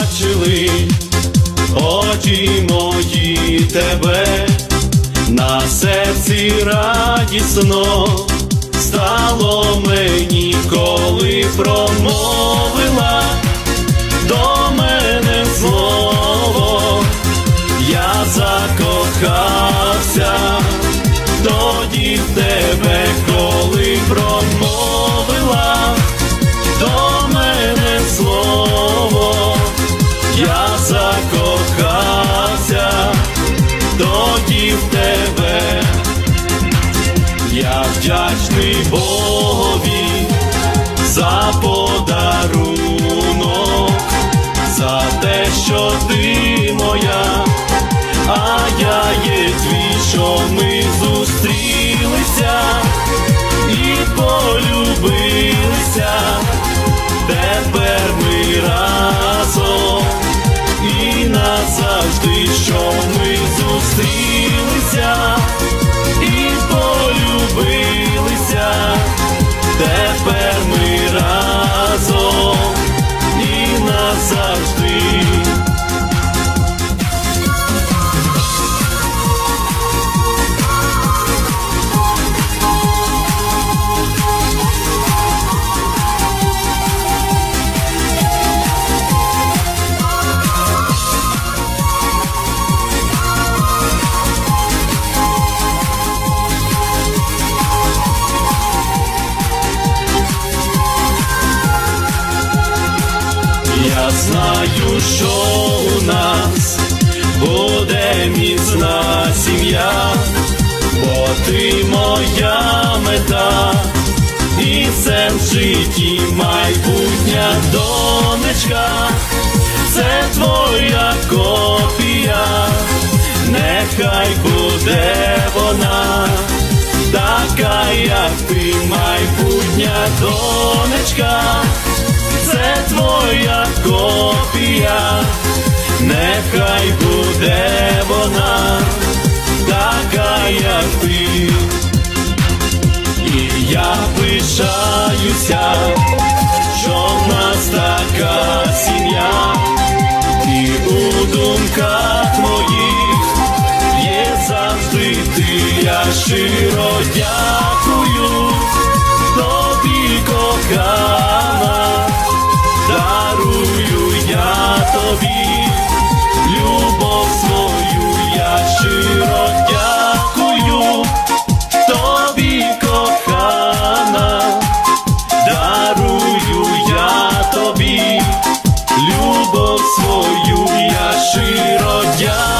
побачили очі мої тебе, на серці радісно стало мені, коли промовила до мене слово, я закохався тоді в вдячний Богові за подарунок, за те, що ти моя, а я є твій, що ми зустрілися і полюбилися, тепер Знаю, що у нас буде міцна сім'я, бо ти моя мета, і це в житті майбутня донечка, це твоя копія, нехай буде вона, така, як ти, майбутня донечка. Це твоя копія, нехай буде вона, така, як ти, і я пишаюся, що в нас така сім'я, і у думках моїх є завжди ти, я щиро дякую тобі, кохаю свою я щиро дякую.